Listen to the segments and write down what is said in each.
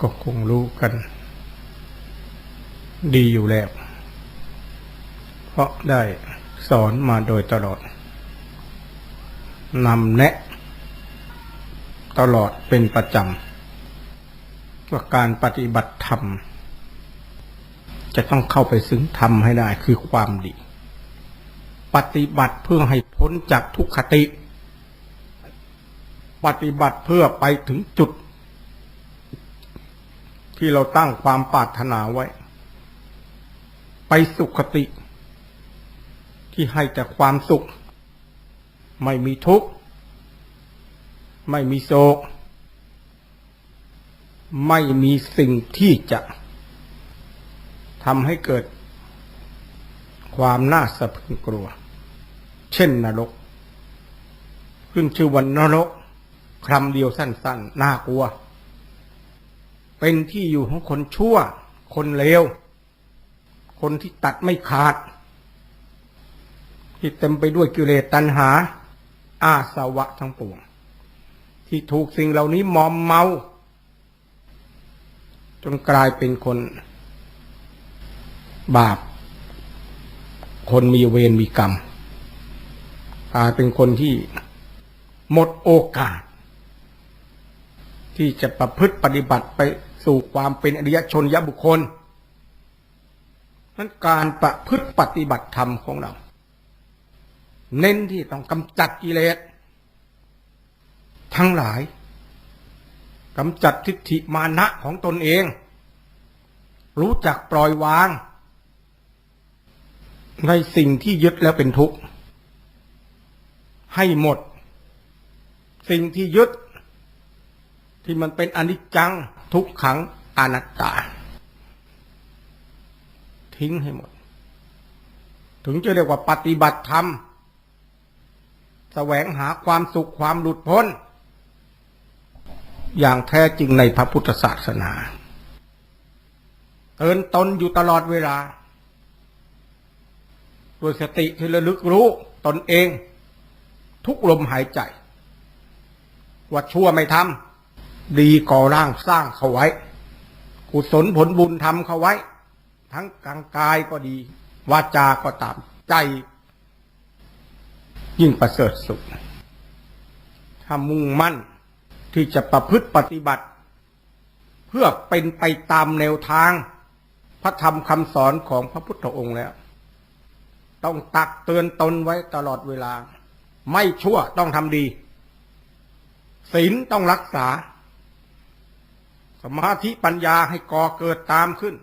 ก็คงรู้กัน ดีอยู่แล้ว เพราะได้สอนมาโดยตลอดนำแนะ ตลอดเป็นประจำว่าการปฏิบัติธรรม จะต้องเข้าไปซึ้งธรรมให้ได้คือความดี ปฏิบัติเพื่อให้พ้นจากทุกขติ ปฏิบัติเพื่อไปถึงจุด ที่เราตั้งความปรารถนาไว้ ไปสุขติ ที่ให้แต่ความสุข ไม่มีทุกข์ ไม่มีโศก ไม่มีสิ่งที่จะทำให้เกิดความน่าสะพรึงกลัว เช่นนรก ขึ้นชื่อวันนรกคำเดียวสั้น ๆ น่ากลัว เป็นที่อยู่ของคนชั่ว คนเลว คนที่ตัดไม่ขาด ที่เต็มไปด้วยกิเลสตัณหา อาสวะทั้งปวง ที่ถูกสิ่งเหล่านี้มอมเมา จนกลายเป็นคน บาป คนมีเวรมีกรรมกลายเป็นคนที่หมดโอกาส ที่จะประพฤติปฏิบัติไปสู่ความเป็นอริยชนยบุคคลนั้นการประพฤติปฏิบัติธรรมของเรา เน้นที่ต้องกำจัดกิเลสทั้งหลายกำจัดทิฏฐิมานะของตนเอง รู้จักปล่อยวาง ในสิ่งที่ยึดแล้วเป็นทุกข์ ให้หมด สิ่งที่ยึด ที่มันเป็นอนิจจังทุกขังอนัตตา ทิ้งให้หมด ถึงจะเรียกว่าปฏิบัติธรรมแสวงหาความสุขความหลุดพ้น อย่างแท้จริงในพระพุทธศาสนาเตือนตนอยู่ตลอดเวลาด้วยสติที่ระลึกรู้ตนเอง ทุกลมหายใจ ว่าชั่วไม่ทำ ดีก่อร่างสร้างเขาไว้ กุศลผลบุญทำเขาไว้ ทั้งกางกายก็ดี วาจาก็ตาม ใจ ยิ่งประเสริฐสุดถ้ามุ่งมั่นที่จะประพฤติปฏิบัติ เพื่อเป็นไปตามแนวทาง พระธรรมคำสอนของพระพุทธองค์แล้ว ต้องตักเตือนตนไว้ตลอดเวลา ไม่ชั่วต้องทำดีศีลต้องรักษา มาธิปัญญาให้ก่อเกิดตามขึ้น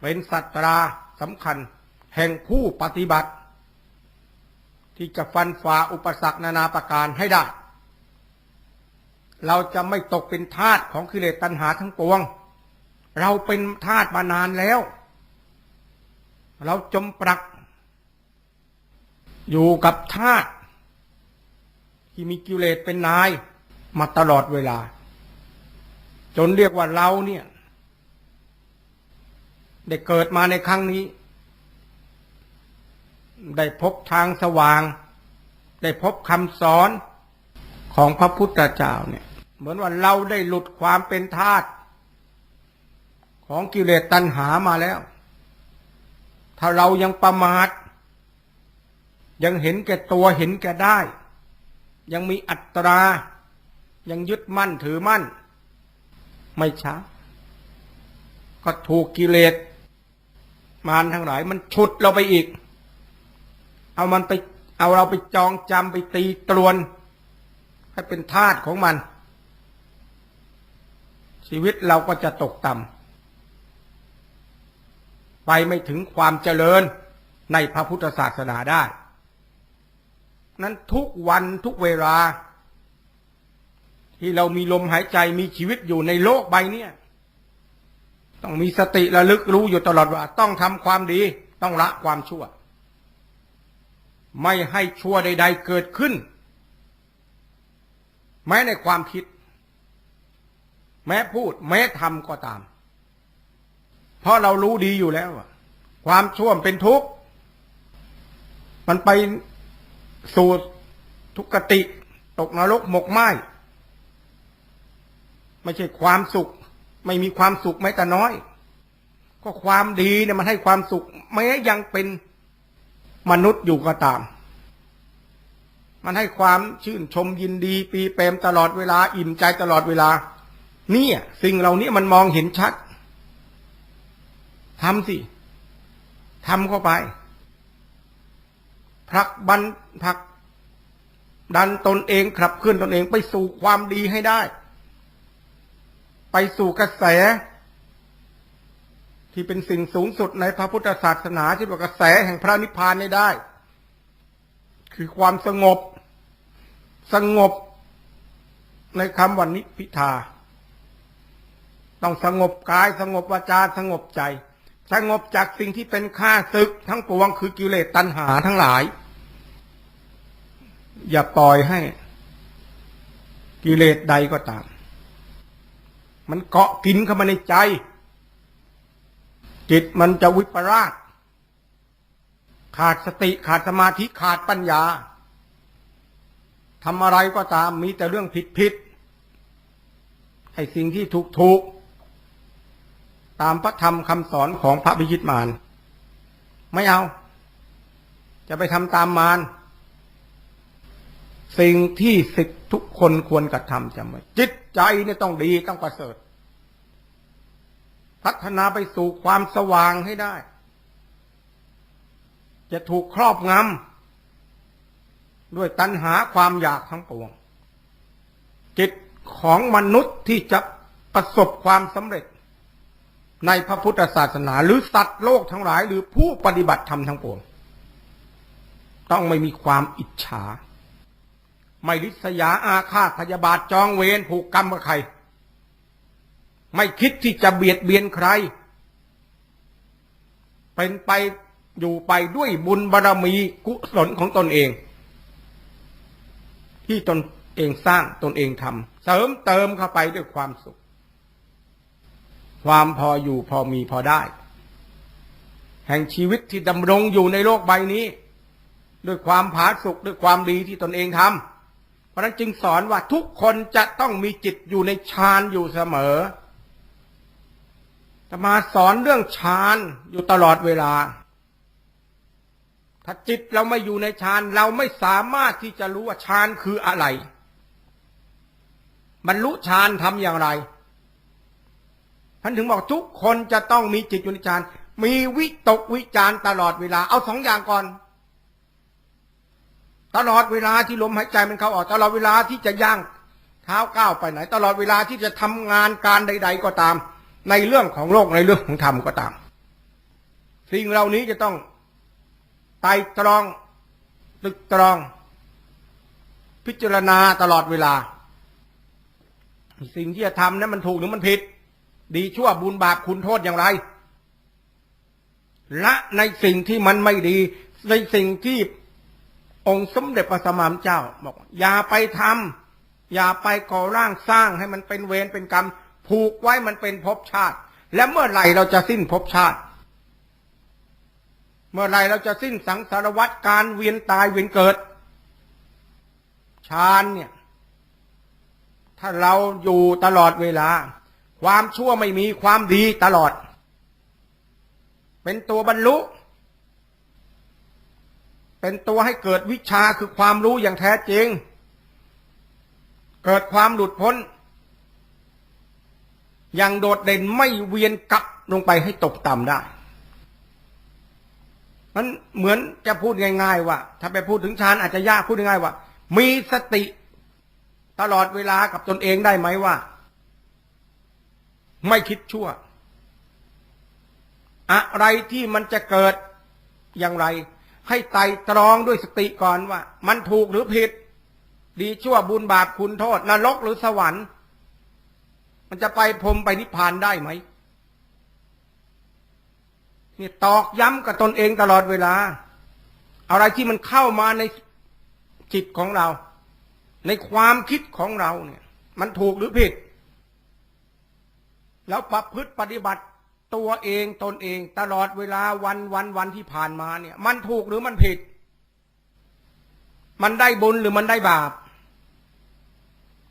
เป็นสัตราสำคัญ แห่งผู้ปฏิบัติ ที่จะฟันฝ่าอุปสรรคนานาประการให้ได้ เราจะไม่ตกเป็นทาสของกิเลสตัณหาทั้งปวง เราเป็นทาสมานานแล้ว เราจมปลัก อยู่กับทาสที่มีกิเลสเป็นนายมาตลอดเวลา จนเรียกว่าเราเนี่ย ได้เกิดมาในครั้งนี้ ได้พบทางสว่าง ได้พบคำสอนของพระพุทธเจ้าเนี่ย เหมือนว่าเราได้หลุดความเป็นทาสของกิเลสตัณหามาแล้ว ถ้าเรายังประมาท ยังเห็นแก่ตัวเห็นแก่ได้ ยังมีอัตรา ยังยึดมั่นถือมั่น ไม่ช้า ก็ถูกกิเลสมารทั้งหลาย มันฉุดเราไปอีก เอามันไป เอาเราไปจองจำไปตีตรวน ให้เป็นทาสของมัน ชีวิตเราก็จะตกต่ำไปไม่ถึงความเจริญในพระพุทธศาสนาได้ นั้นทุกวันทุกเวลา ที่เรามีลมหายใจมีชีวิตอยู่ในโลกใบเนี้ยต้องมีสติระลึกรู้อยู่ตลอดว่า ต้องทำความดี ต้องละความชั่ว ไม่ให้ชั่วใด ๆ เกิดขึ้น แม้ในความคิด แม้พูด แม้ทำก็ตาม เพราะเรารู้ดีอยู่แล้วความชั่วเป็นทุกข์ มันไปสู่ทุกขติ ตกนรกหมกไหม ไม่ใช่ความสุข ไม่มีความสุขแม้แต่น้อย ก็ความดีเนี่ยมันให้ความสุขแม้ยังเป็นมนุษย์อยู่ก็ตาม มันให้ความชื่นชมยินดี ปีเปรมตลอดเวลา อิ่มใจตลอดเวลา เนี่ย สิ่งเหล่านี้มันมองเห็นชัดทำสิทำเข้าไปผลักบันผลักดันตนเองขับเคลื่อนตนเองไปสู่ความดีให้ได้ ไปสู่กระแส ที่เป็นสิ่งสูงสุดในพระพุทธศาสนาที่ว่ากระแสแห่งพระนิพพานนี้ได้ คือความสงบ สงบในคำวันนิพพิทาต้องสงบกายสงบวาจาสงบใจ สงบจากสิ่งที่เป็นข้าศึก ทั้งปวงคือกิเลสตัณหาทั้งหลาย อย่าปล่อยให้ กิเลสใดก็ตาม มันเกาะกินเข้ามาในใจ จิตมันจะวิปราช ขาดสติขาดสมาธิขาดปัญญาทำอะไรก็ตามมีแต่เรื่องผิดผิดให้สิ่งที่ถูกถูกตามพระธรรมคำสอนของพระพิชิตมาร ไม่เอา จะไปทำตามมาร สิ่งที่สิทธิทุกคนควรกระทำจำไว้จิตใจเนี่ยต้องดีต้องประเสริฐ พัฒนาไปสู่ความสว่างให้ได้ จะถูกครอบงำด้วยตัณหาความอยากทั้งปวง จิตของมนุษย์ที่จะประสบความสำเร็จ ในพระพุทธศาสนา หรือสัตว์โลกทั้งหลาย หรือผู้ปฏิบัติธรรมทั้งปวง ต้องไม่มีความอิจฉา ไม่ริษยาอาฆาตพยาบาทจองเวรผูกกรรมกับใคร ไม่คิดที่จะเบียดเบียนใคร เป็นไปอยู่ไปด้วยบุญบารรมีกุศลของตนเอง ที่ตนเองสร้างตนเองทำเสริมเติมเข้าไปด้วยความสุข ความพออยู่พอมีพอได้ แห่งชีวิตที่ดำรงอยู่ในโลกใบนี้ ด้วยความผาสุกด้วยความดีที่ตนเองทำ ราะนั้นจึงสอนว่าทุกคนจะต้องมีจิตอยู่ในฌานอยู่เสมอจะมาสอนเรื่องฌานอยู่ตลอดเวลา ถ้าจิตเราไม่อยู่ในฌานเราไม่สามารถที่จะรู้ว่าฌานคืออะไร บรรลุฌานทำอย่างไร ท่านถึงบอกทุกคนจะต้องมีจิตอยู่ในฌาน มีวิตกวิจารตลอดเวลา เอาสองอย่างก่อน ตลอดเวลาที่ลมหายใจมันเข้าออก ตลอดเวลาที่จะย่างเท้าก้าวไปไหน ตลอดเวลาที่จะทำงานการใด ๆ ก็ตาม ในเรื่องของโลกในเรื่องของธรรมก็ตาม สิ่งเหล่านี้จะต้องไต่ตรองตึกตรอง พิจารณาตลอดเวลา สิ่งที่จะทำนั้นมันถูกหรือมันผิด ดีชั่วบุญบาปคุณโทษอย่างไรละในสิ่งที่มันไม่ดี ในสิ่งที่ องค์สมเด็จพระสัมมาสัมพุทธเจ้าบอกอย่าไปทำอย่าไปก่อร่างสร้างให้มันเป็นเวรเป็นกรรม ผูกไว้มันเป็นภพชาติ และเมื่อไหร่เราจะสิ้นภพชาติ เมื่อไหร่เราจะสิ้นสังสารวัฏการเวียนตายเวียนเกิดฌานเนี่ย ถ้าเราอยู่ตลอดเวลา ความชั่วไม่มีความดีตลอด เป็นตัวบรรลุ เป็นตัวให้เกิดวิชาคือความรู้อย่างแท้จริง เกิดความหลุดพ้น อย่างโดดเด่นไม่เวียนกลับลงไปให้ตกต่ำได้มันเหมือนจะพูดง่าย ๆ ว่า ถ้าไปพูดถึงฌานอาจจะยากพูดง่ายๆว่า มีสติตลอดเวลากับตนเองได้ไหมว่า ไม่คิดชั่ว อะไรที่มันจะเกิดอย่างไร ให้ไต่ตรองด้วยสติก่อนว่า มันถูกหรือผิด ดีชั่วบุญบาปคุณโทษนรกหรือสวรรค์ มันจะไปพรมไปนิพพานได้ไหมนี่ตอกย้ำกับตนเองตลอดเวลา อะไรที่มันเข้ามาในจิตของเรา ในความคิดของเราเนี่ย มันถูกหรือผิด แล้วประพฤติปฏิบัติ ตัวเองตนเองตลอดเวลาวันวันวันที่ผ่านมาเนี่ย มันถูกหรือมันผิด มันได้บุญหรือมันได้บาป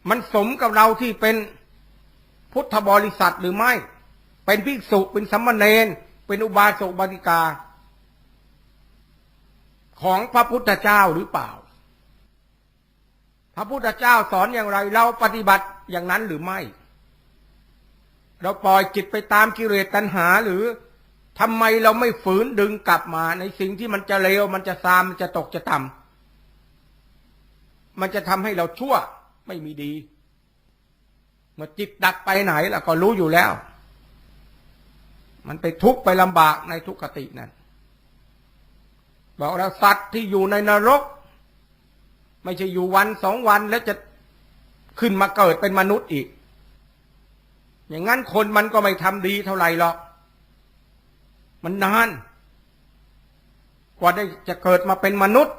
มันสมกับเราที่เป็นพุทธบริษัทหรือไม่ เป็นภิกษุเป็นสัมมเนนเป็นอุบาสกบาติกา ของพระพุทธเจ้าหรือเปล่า พระพุทธเจ้าสอนอย่างไร เราปฏิบัติอย่างนั้นหรือไม่ เราปล่อยจิตไปตามกิเลสตัณหาหรือทำไมเราไม่ฝืนดึงกลับมา ในสิ่งที่มันจะเลวมันจะซามมันจะตกจะต่ำมันจะทำให้เราชั่วไม่มีดี เมื่อจิตดักไปไหนล้วก็รู้อยู่แล้ว มันไปทุกข์ไปลำบากในทุกขตินั้นบอกแล้วสัตว์ที่อยู่ในนรก ไม่ใช่อยู่วันสองวันแล้วจะขึ้นมาเกิดเป็นมนุษย์อีก อย่างนั้นคนมันก็ไม่ทำดีเท่าไหร่หรอก มันนาน กว่าได้จะเกิดมาเป็นมนุษย์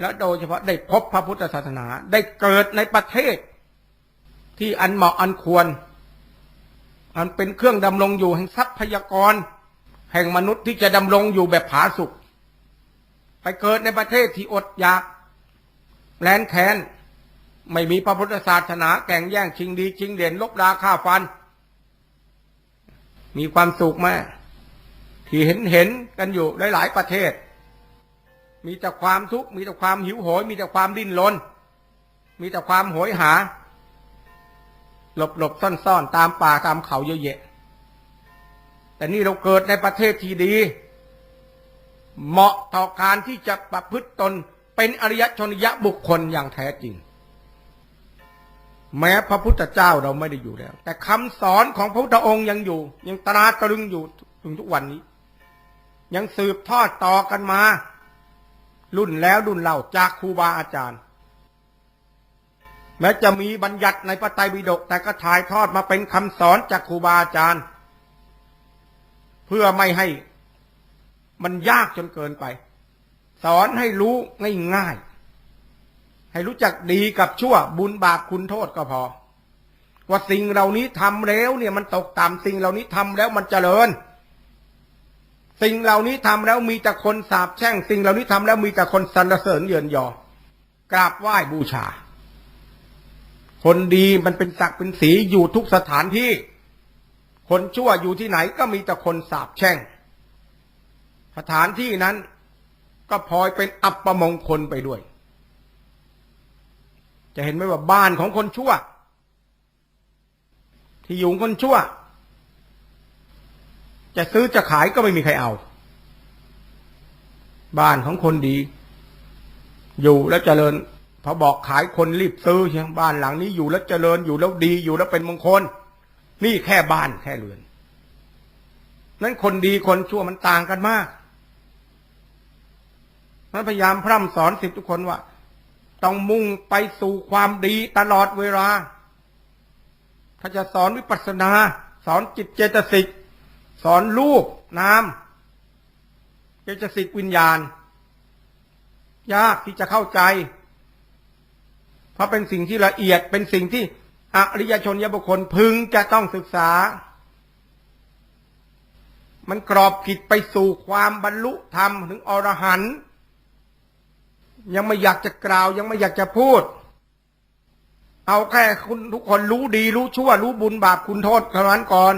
แล้วโดยเฉพาะได้พบพระพุทธศาสนา ได้เกิดในประเทศ ที่อันเหมาะอันควร อันเป็นเครื่องดำรงอยู่แห่งทรัพยากร แห่งมนุษย์ที่จะดำรงอยู่แบบผาสุกไปเกิดในประเทศที่อดอยากแลนแค้น ไม่มีพระพุทธศาสนาแก่งแย่งชิงดีชิงเด่นลบราฆ่าฟัน มีความสุขไหมที่เห็นเห็นกันอยู่หลายๆประเทศ มีแต่ความทุกข์มีแต่ความหิวโหย มีแต่ความดิ้นรนมีแต่ความโหยหา หลบหลบซ่อนซ่อนตามป่าตามเขาเยอะแยะแต่นี่เราเกิดในประเทศที่ดี เหมาะต่อการที่จะประพฤติตนเป็นอริยชนยะบุคคลอย่างแท้จริง แม้พระพุทธเจ้าเราไม่ได้อยู่แล้ว แต่คำสอนของพระพุทธองค์ยังอยู่ ยังตราตรึงอยู่ถึงทุกวันนี้ ยังสืบทอดต่อกันมา รุ่นแล้วรุ่นเล่าจากครูบาอาจารย์ แม้จะมีบัญญัติในพระไตรปิฎกแต่ก็ถ่ายทอดมาเป็นคำสอนจากครูบาอาจารย์ เพื่อไม่ให้มันยากจนเกินไป สอนให้รู้ง่าย ให้รู้จักดีกับชั่วบุญบาปคุณโทษก็พอ ว่าสิ่งเหล่านี้ทำแล้วเนี่ยมันตกต่ำสิ่งเหล่านี้ทำแล้วมันเจริญ สิ่งเหล่านี้ทำแล้วมีแต่คนสาบแช่ง สิ่งเหล่านี้ทำแล้วมีแต่คนสรรเสริญเยินยอกราบไหว้บูชา คนดีมันเป็นศักดิ์เป็นสีอยู่ทุกสถานที่ คนชั่วอยู่ที่ไหนก็มีแต่คนสาบแช่ง สถานที่นั้นก็พลอยเป็นอัปมงคลไปด้วย จะเห็นไหมว่าบ้านของคนชั่ว ที่อยู่คนชั่ว จะซื้อจะขายก็ไม่มีใครเอา บ้านของคนดี อยู่แล้วเจริญพอบอกขายคนรีบซื้อใช่ไหมบ้านหลังนี้อยู่แล้วเจริญอยู่แล้วดีอยู่แล้วเป็นมงคล นี่แค่บ้านแค่เรือน นั้นคนดีคนชั่วมันต่างกันมากนั้นพยายามพร่ำสอนสิทธิทุกคนว่า ต้องมุ่งไปสู่ความดีตลอดเวลา ถ้าจะสอนวิปัสสนา สอนจิตเจตสิก สอนรูปนาม เจตสิกวิญญาณ ยากที่จะเข้าใจ เพราะเป็นสิ่งที่ละเอียดเป็นสิ่งที่อริยชนยบุคคลพึงจะต้องศึกษา มันกรอบกิจไปสู่ความบรรลุธรรมถึงอรหันต์ ยังไม่อยากจะกล่าว ยังไม่อยากจะพูด เอาแค่คุณทุกคนรู้ดี รู้ชั่ว รู้บุญบาปคุณโทษเท่านั้นก่อน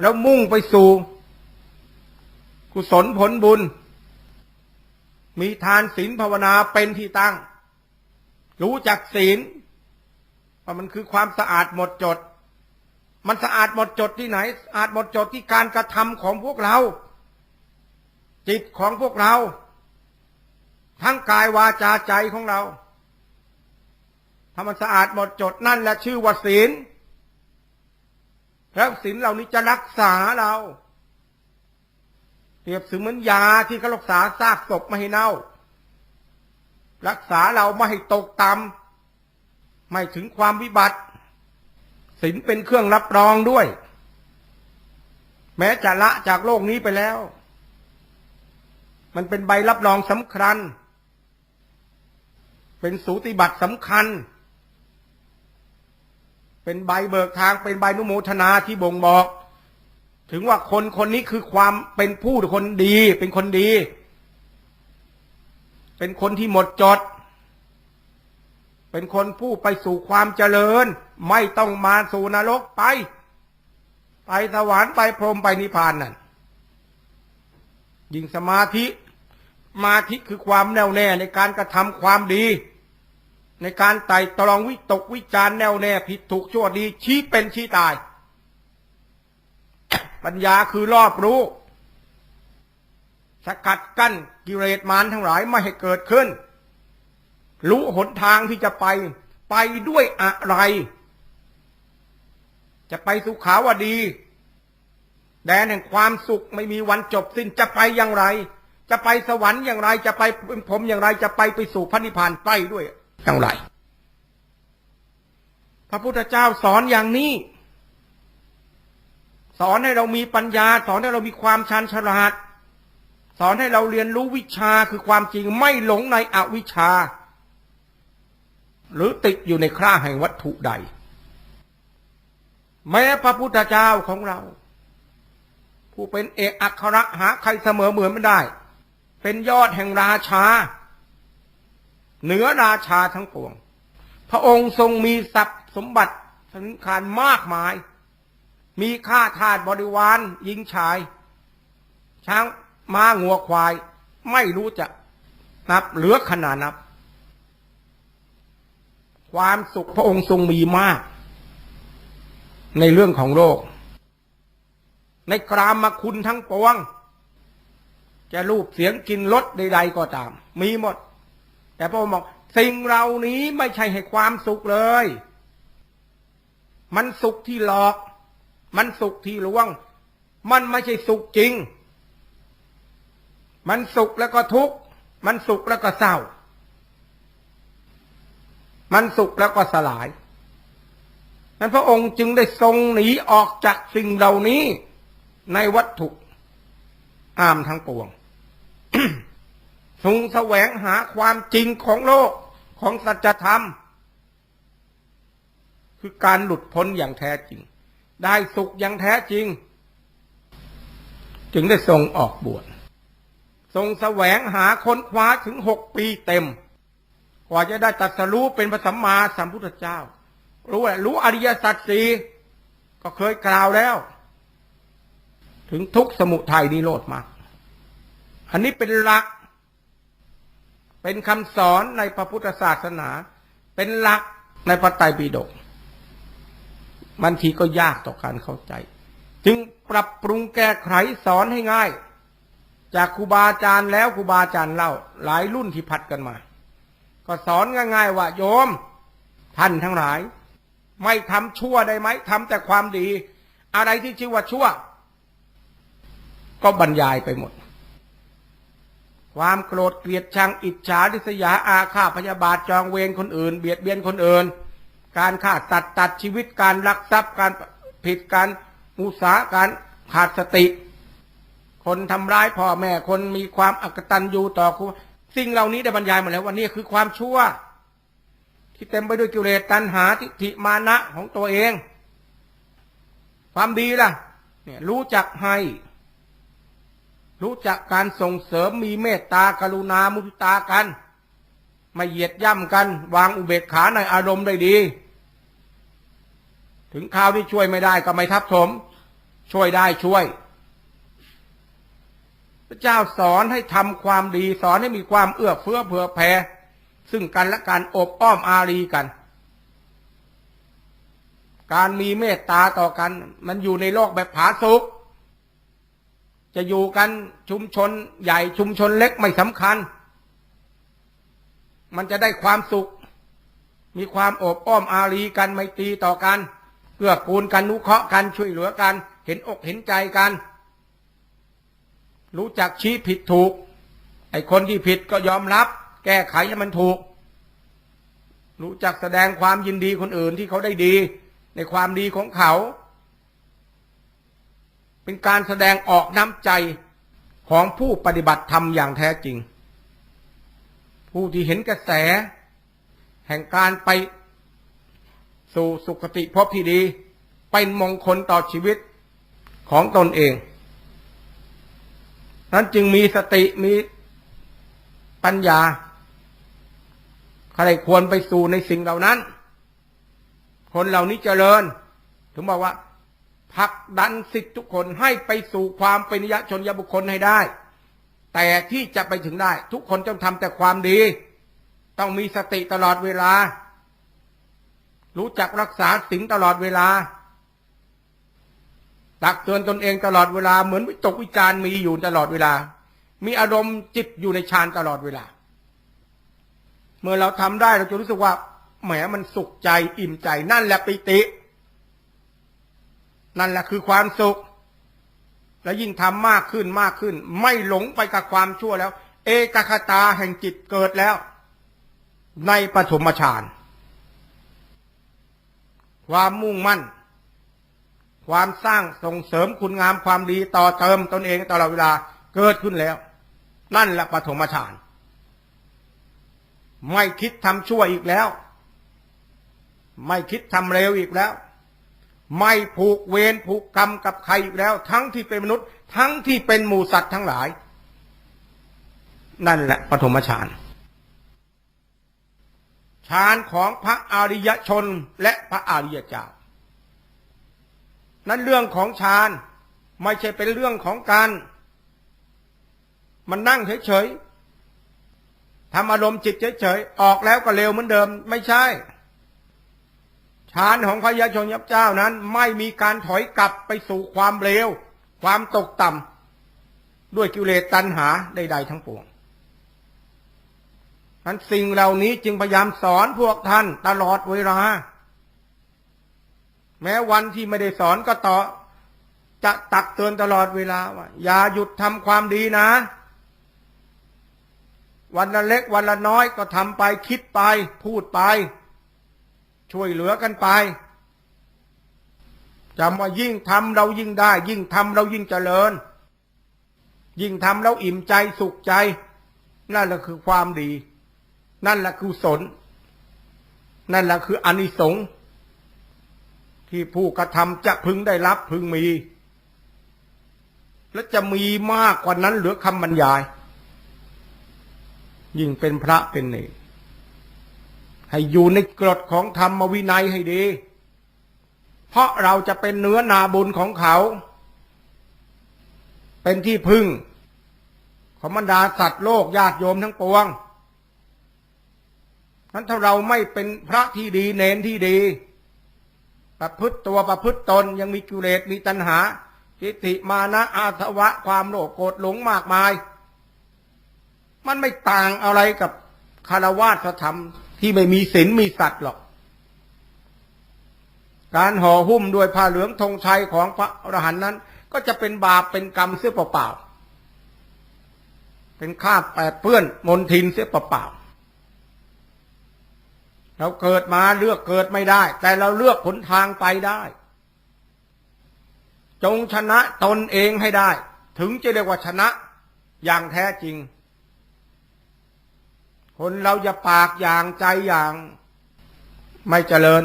แล้วมุ่งไปสู่ กุศลผลบุญ มีทานศีลภาวนาเป็นที่ตั้ง รู้จักศีลว่ามันคือความสะอาดหมดจด มันสะอาดหมดจดที่ไหนสะอาดหมดจดที่การกระทำของพวกเรา จิตของพวกเรา ทั้งกายวาจาใจของเราถ้ามันสะอาดหมดจดนั่นแหละชื่อว่าศีลแล้วศีลเหล่านี้จะรักษาเรา เปรียบเสมือนยาที่เขารักษาซากศพไม่ให้เน่า รักษาเราไม่ให้ตกต่ำไม่ถึงความวิบัติศีลเป็นเครื่องรับรองด้วย แม้จะละจากโลกนี้ไปแล้ว มันเป็นใบรับรองสำคัญ เป็นสูติบัตรสำคัญ เป็นใบเบิกทางเป็นใบนุโมทนาที่บ่งบอก ถึงว่าคนคนนี้คือความเป็นผู้คนดี เป็นคนดี เป็นคนที่หมดจด เป็นคนผู้ไปสู่ความเจริญ ไม่ต้องมาสู่นรกไป ไปสวรรค์ไปพรหมไปนิพพานนั่นยิ่งสมาธิสมาธิคือความแน่วแน่ในการกระทำความดี ในการไต่ตรองวิตกวิจารณ์แน่วแน่ผิดถูกชั่วดีชี้เป็นชี้ตาย ปัญญาคือรอบรู้ สกัดกั้นกิเลสมารทั้งหลายไม่ให้เกิดขึ้น รู้หนทางที่จะไปไปด้วยอะไร จะไปสุขาวดี แดนแห่งความสุขไม่มีวันจบสิ้นจะไปอย่างไร จะไปสวรรค์อย่างไรจะไปเป็นผมอย่างไรจะไปไปสู่พระนิพพานไปด้วย อย่างไร พระพุทธเจ้าสอนอย่างนี้ สอนให้เรามีปัญญา สอนให้เรามีความชันฉลาด สอนให้เราเรียนรู้วิชาคือความจริงไม่หลงในอวิชชา หรือติดอยู่ในคราแห่งวัตถุใด แม้พระพุทธเจ้าของเรา ผู้เป็นเอกอัครหาใครเสมอเหมือนไม่ได้ เป็นยอดแห่งราชา เหนือราชาทั้งปวง พระองค์ทรงมีทรัพย์สมบัติสังขารมากมาย มีข้าทาสบริวารหญิงชาย ช้างม้างัวควาย ไม่รู้จะนับเหลือขนาดนับ ความสุขพระองค์ทรงมีมาก ในเรื่องของโลก ในกรามมาคุณทั้งปวง จะรูปเสียงกินรสใด ๆ ก็ตาม มีหมด แต่พระองค์บอกสิ่งเหล่านี้ไม่ใช่ให้ความสุขเลย มันสุขที่หลอก มันสุขที่ลวง มันไม่ใช่สุขจริง มันสุขแล้วก็ทุกข์ มันสุขแล้วก็เศร้า มันสุขแล้วก็สลายนั้นพระองค์จึงได้ทรงหนีออกจากสิ่งเหล่านี้ในวัตถุอามทั้งปวง ทรงแสวงหาความจริงของโลกของสัจธรรม คือการหลุดพ้นอย่างแท้จริง ได้สุขอย่างแท้จริง จึงได้ทรงออกบวชทรงแสวงหาค้นคว้าถึงหกปีเต็ม กว่าจะได้ตรัสรู้เป็นพระสัมมาสัมพุทธเจ้า รู้แหละรู้อริยสัจสี่ก็เคยกล่าวแล้ว ถึงทุกสมุทัยนิโรธมา อันนี้เป็นหลัก เป็นคำสอนในพระพุทธศาสนา เป็นหลักในพระไตรปิฎกบางทีก็ยากต่อการเข้าใจ จึงปรับปรุงแก้ไขสอนให้ง่าย จากครูบาอาจารย์แล้วครูบาอาจารย์เล่า หลายรุ่นที่ผัดกันมา ก็สอนง่ายๆว่าโยม ท่านทั้งหลาย ไม่ทำชั่วได้ไหมทำแต่ความดี อะไรที่ชื่อว่าชั่ว ก็บรรยายไปหมด ความโกรธเกลียดชังอิจฉาริษยาอาฆาตพยาบาทจองเวรคนอื่น เบียดเบียนคนอื่น การฆ่าตัดตัดชีวิตการลักทรัพย์การผิดการมุสาการขาดสติ คนทำร้ายพ่อแม่คนมีความอักตันยูต่อครูสิ่งเหล่านี้ได้บรรยายมาแล้วว่านี่คือความชั่ว ที่เต็มไปด้วยกิเลสตัณหาทิฏฐิมานะของตัวเอง ความดีล่ะ เนี่ยรู้จักให้ รู้จักการส่งเสริมมีเมตตากรุณามุทิตากัน ไม่เหยียดย่ำกัน วางอุเบกขาในอารมณ์ได้ดี ถึงข่าวที่ช่วยไม่ได้ก็ไม่ทับถม ช่วยได้ช่วย พระเจ้าสอนให้ทำความดีสอนให้มีความเอื้อเฟื้อเผื่อแผ่ซึ่งกันและการอบอ้อมอารีกัน การมีเมตตาต่อกัน มันอยู่ในโลกแบบผาสุก จะอยู่กันชุมชนใหญ่ชุมชนเล็กไม่สำคัญ มันจะได้ความสุข มีความอบอ้อมอารีกันไม่ตีต่อกันเกื้อกูลกันนุเคราะห์กันช่วยเหลือกัน เห็นอกเห็นใจกัน รู้จักชี้ผิดถูก ไอ้คนที่ผิดก็ยอมรับ แก้ไขให้มันถูก รู้จักแสดงความยินดีคนอื่นที่เขาได้ดี ในความดีของเขา เป็นการแสดงออกน้ำใจของผู้ปฏิบัติธรรมอย่างแท้จริง ผู้ที่เห็นกระแส แห่งการไปสู่สุคติภพที่ดี เป็นมงคลต่อชีวิตของตนเอง นั้นจึงมีสติมีปัญญาใครควรไปสู่ในสิ่งเหล่านั้น คนเหล่านี้เจริญ ถึงบอกว่า ผลักดันสิทธิทุกคนให้ไปสู่ความเป็นนิยชนยบุคคลให้ได้ แต่ที่จะไปถึงได้ทุกคนต้องทำแต่ความดี ต้องมีสติตลอดเวลา รู้จักรักษาสิ่งตลอดเวลาตักเตือนตนเองตลอดเวลาเหมือนวิตกวิจารมีอยู่ตลอดเวลา มีอารมณ์จิตอยู่ในฌานตลอดเวลา เมื่อเราทำได้เราจะรู้สึกว่าแหมมันสุขใจอิ่มใจนั่นแหละปิติ นั่นแหละคือความสุข และยิ่งทำมากขึ้นมากขึ้น ไม่หลงไปกับความชั่วแล้ว เอกคตาแห่งจิตเกิดแล้ว ในปฐมฌานความมุ่งมั่น ความสร้างส่งเสริมคุณงามความดีต่อเติมตนเองตลอดเวลาเกิดขึ้นแล้ว นั่นแหละปฐมฌานไม่คิดทำชั่วอีกแล้ว ไม่คิดทำเร็วอีกแล้ว ไม่ผูกเวรผูกกรรมกับใครอีกแล้ว ทั้งที่เป็นมนุษย์ ทั้งที่เป็นหมูสัตว์ทั้งหลาย นั่นแหละปฐมฌานฌานของพระอริยชนและพระอริยเจ้านั้นเรื่องของฌานไม่ใช่เป็นเรื่องของการ มันนั่งเฉยๆทำอารมณ์จิตเฉยๆออกแล้วก็เร็วเหมือนเดิม ไม่ใช่ ฌานของพระยาชนยับเจ้านั้น ไม่มีการถอยกลับไปสู่ความเร็วความตกต่ำด้วยกิเลสตัณหาใดๆทั้งปวงนั้นสิ่งเหล่านี้จึงพยายามสอนพวกท่านตลอดเวลา แม้วันที่ไม่ได้สอนก็ต่อ จะตักเตือนตลอดเวลาว่าอย่าหยุดทำความดีนะ วันละเล็กวันละน้อยก็ทำไปคิดไป พูดไป ช่วยเหลือกันไปจำว่ายิ่งทำเรายิ่งได้ ยิ่งทำเรายิ่งเจริญ ยิ่งทำแล้วอิ่มใจสุขใจ นั่นแหละคือความดี นั่นแหละคือสน นั่นแหละคืออนิสงส์ที่ผู้กระทำจะพึงได้รับพึงมี และจะมีมากกว่านั้นเหลือคำบรรยาย ยิ่งเป็นพระเป็นเนร ให้อยู่ในกฎของธรรมวินัยให้ดี เพราะเราจะเป็นเนื้อนาบุญของเขา เป็นที่พึ่งของบรรดาสัตว์โลกญาติโยมทั้งปวงนั้นถ้าเราไม่เป็นพระที่ดีเนนที่ดี ประพฤติตัวประพฤติตนยังมีกิเลสมีตัณหาทิฏฐิมานะอาสวะความโลภโกรธหลงมากมาย มันไม่ต่างอะไรกับคารวาสธรรม ที่ไม่มีศีลมีสัตว์หรอก การห่อหุ้มด้วยผ้าเหลืองธงชัยของพระอรหันต์นั้น ก็จะเป็นบาปเป็นกรรมเสียเปล่าๆเป็นคราแปดเปื้อนมนทินเสียเปล่าๆเราเกิดมาเลือกเกิดไม่ได้ แต่เราเลือกหนทางไปได้ จงชนะตนเองให้ได้ ถึงจะเรียกว่าชนะอย่างแท้จริง คนเราจะปากอย่างใจอย่าง ไม่เจริญ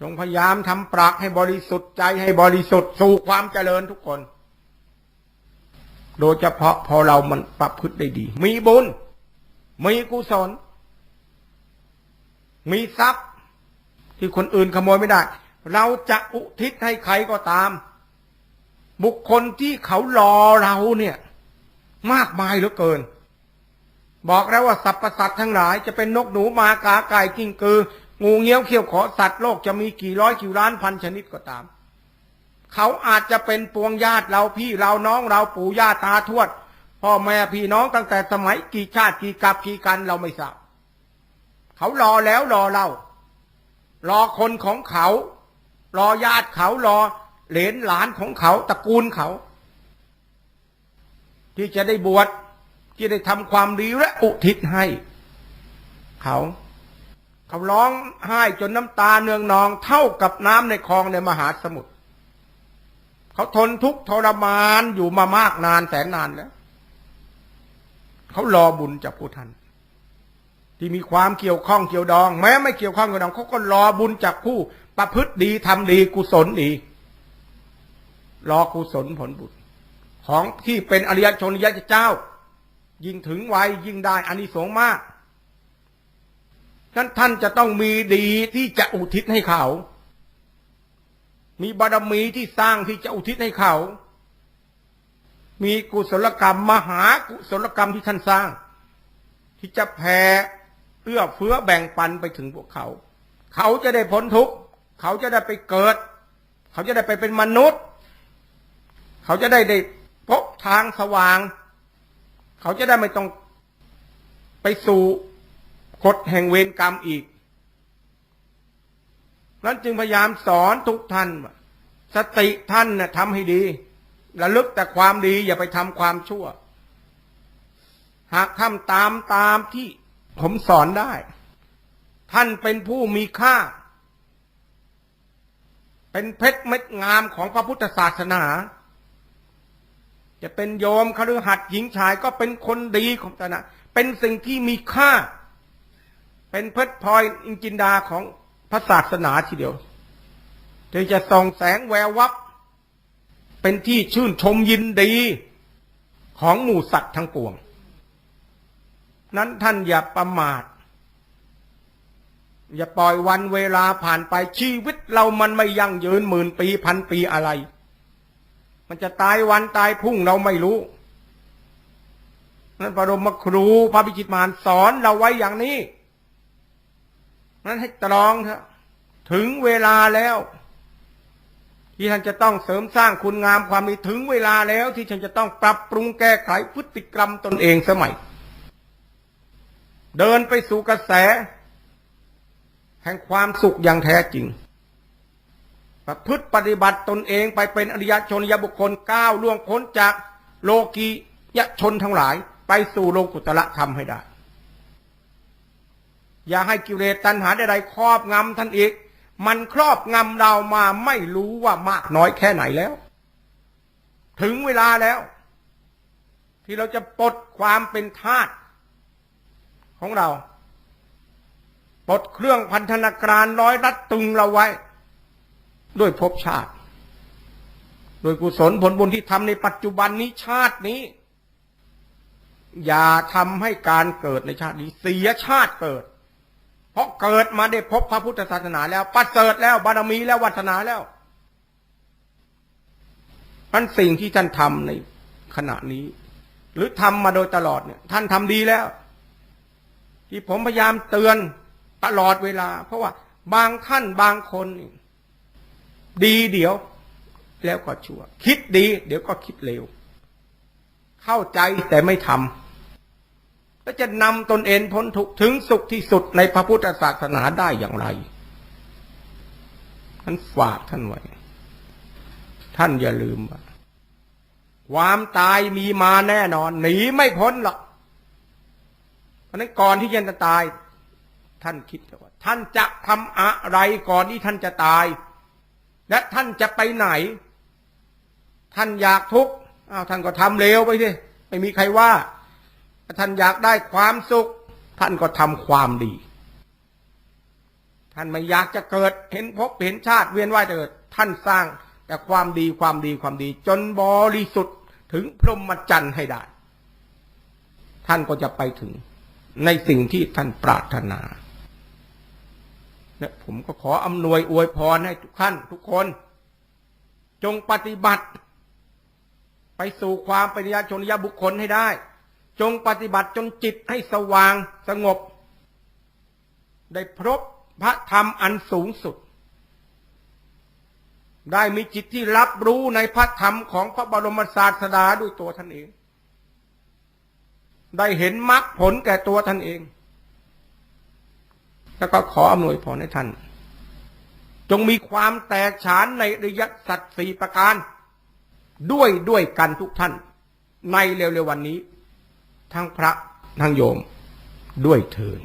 จงพยายามทำปากให้บริสุทธิ์ใจให้บริสุทธิ์สู่ความเจริญทุกคน โดยเฉพาะพอเรามันประพฤติได้ดี มีบุญ มีกุศล มีทรัพย์ ที่คนอื่นขโมยไม่ได้ เราจะอุทิศให้ใครก็ตาม บุคคลที่เขารอเราเนี่ย มากมายเหลือเกิน บอกแล้วว่าสรรพสัตว์ทั้งหลายจะเป็นนกหนูมากาไก่กิ้งกือ งูเงี้ยวเขี้ยวขอสัตว์โลกจะมีกี่ร้อยกี่ล้านพันชนิดก็ตาม เขาอาจจะเป็นปวงญาติเราพี่เราน้องเราปู่ย่าตาทวด พ่อแม่พี่น้องตั้งแต่สมัยกี่ชาติกี่กับกี่กันเราไม่ทราบเขารอแล้วรอเรารอคนของเขา รอญาติเขารอเหลนหลานของเขาตระกูลเขา ที่จะได้บวช ที่ได้ทำความดีและอุทิศให้ เขาเขาร้องไห้จนน้ำตาเนืองนอง เท่ากับน้ำในคลองในมหาสมุทรเขาทนทุกข์ทรมานอยู่มามากนานแสนนานแล้วเขารอบุญจากผู้ท่านที่มีความเกี่ยวข้องเกี่ยวดอง แม้ไม่เกี่ยวข้องเกี่ยวดองเขาก็รอบุญจากผู้ประพฤติดีทำดีกุศลดีรอกุศลผลบุญของที่เป็นอริยชนอริยเจ้า ยิ่งถึงไวยิ่งได้อานิสงส์มากนั้นท่านจะต้องมีดีที่จะอุทิศให้เขา มีบารมีที่สร้างที่จะอุทิศให้เขา มีกุศลกรรมมหากุศลกรรมที่ท่านสร้าง ที่จะแผ่เอื้อเฟื้อแบ่งปันไปถึงพวกเขา เขาจะได้พ้นทุกข์เขาจะได้ไปเกิด เขาจะได้ไปเป็นมนุษย์ เขาจะได้ได้พบทางสว่าง เขาจะได้ไม่ต้องไปสู่กฎแห่งเวรกรรมอีก นั้นจึงพยายามสอนทุกท่าน สติท่านนะ่ะทำให้ดีระลึกแต่ความดีอย่าไปทำความชั่ว หากทำตามตามที่ผมสอนได้ ท่านเป็นผู้มีค่า เป็นเพชรเม็ดงามของพระพุทธศาสนา จะเป็นโยมคฤหัสถ์หญิงชายก็เป็นคนดีของศาสนาเป็นสิ่งที่มีค่า เป็นเพชรพลอยอินจินดาของพระศาสนาทีเดียวที่จะส่องแสงแวววับ เป็นที่ชื่นชมยินดีของหมู่สัตว์ทั้งปวง นั้นท่านอย่าประมาท อย่าปล่อยวันเวลาผ่านไปชีวิตเรามันไม่ยั่งยืนหมื่นปีพันปีอะไร มันจะตายวันตายพุ่งเราไม่รู้นั้นพระบรมครูพระพิจิตมารสอนเราไว้อย่างนี้ นั้นให้ตรองเถอะถึงเวลาแล้ว ที่ท่านจะต้องเสริมสร้างคุณงามความดีถึงเวลาแล้ว ที่ท่านจะต้องปรับปรุงแก้ไขพฤติกรรมตนเองสมัย เดินไปสู่กระแส แห่งความสุขอย่างแท้จริง ประพฤติปฏิบัติตนเองไปเป็นอริยชนยบุคคลก้าวล่วงพ้นจากโลกียชนทั้งหลาย ไปสู่โลกุตละธรรมให้ได้ อย่าให้กิเลสตัณหาใดๆครอบงำท่านอีก มันครอบงำเรามาไม่รู้ว่ามากน้อยแค่ไหนแล้ว ถึงเวลาแล้ว ที่เราจะปลดความเป็นทาสของเรา ปลดเครื่องพันธนาการร้อยรัดตึงเราไว้ ด้วยภพชาติ โดยกุศลผลบุญที่ทำในปัจจุบันนี้ชาตินี้ อย่าทำให้การเกิดในชาตินี้ เสียชาติเกิด เพราะเกิดมาได้พบพระพุทธศาสนาแล้วประเสริฐแล้วบารมีแล้ววัฒนาแล้วมันสิ่งที่ท่านทำในขณะนี้ หรือทำมาโดยตลอดเนี่ย ท่านทำดีแล้ว ที่ผมพยายามเตือนตลอดเวลา เพราะว่าบางท่านบางคนนี่ ดีเดี๋ยว แล้วก็ชั่ว คิดดี เดี๋ยวก็คิดเลวเข้าใจแต่ไม่ทำแล้วจะนำตนเองพ้นทุกถึงสุขที่สุดในพระพุทธศาสนาได้อย่างไรท่านฝากท่านไว้ ท่านอย่าลืมว่าความตายมีมาแน่นอน หนีไม่พ้นหรอกเพราะนั้นก่อนที่จะตาย ท่านคิดว่า ท่านจะทำอะไรก่อนที่ท่านจะตาย และท่านจะไปไหน ท่านอยากทุกข์อ้าวท่านก็ทำเร็วไปสิไม่มีใครว่า ท่านอยากได้ความสุข ท่านก็ทำความดี ท่านไม่อยากจะเกิดเห็นพบเห็นชาติเวียนว่ายเกิด ท่านสร้างแต่ความดีความดีความดี จนบริสุทธิ์ถึงพรหมจรรย์ให้ได้ ท่านก็จะไปถึงในสิ่งที่ท่านปรารถนา และผมก็ขออำนวยอวยพรให้ทุกท่านทุกคน จงปฏิบัติ ไปสู่ความเป็นญาชนยบุคคลให้ได้ จงปฏิบัติจนจิตให้สว่างสงบ ได้พบพระธรรมอันสูงสุด ได้มีจิตที่รับรู้ในพระธรรมของพระบรมศาสดาด้วยตัวท่านเอง ได้เห็นมรรคผลแก่ตัวท่านเอง แล้วก็ขออำนวยพรให้ท่าน จงมีความแตกฉานในระยะสัตว์สี่ประการ ด้วยด้วยกันทุกท่าน ในเร็วๆวันนี้ ทั้งพระทั้งโยมด้วยเถิด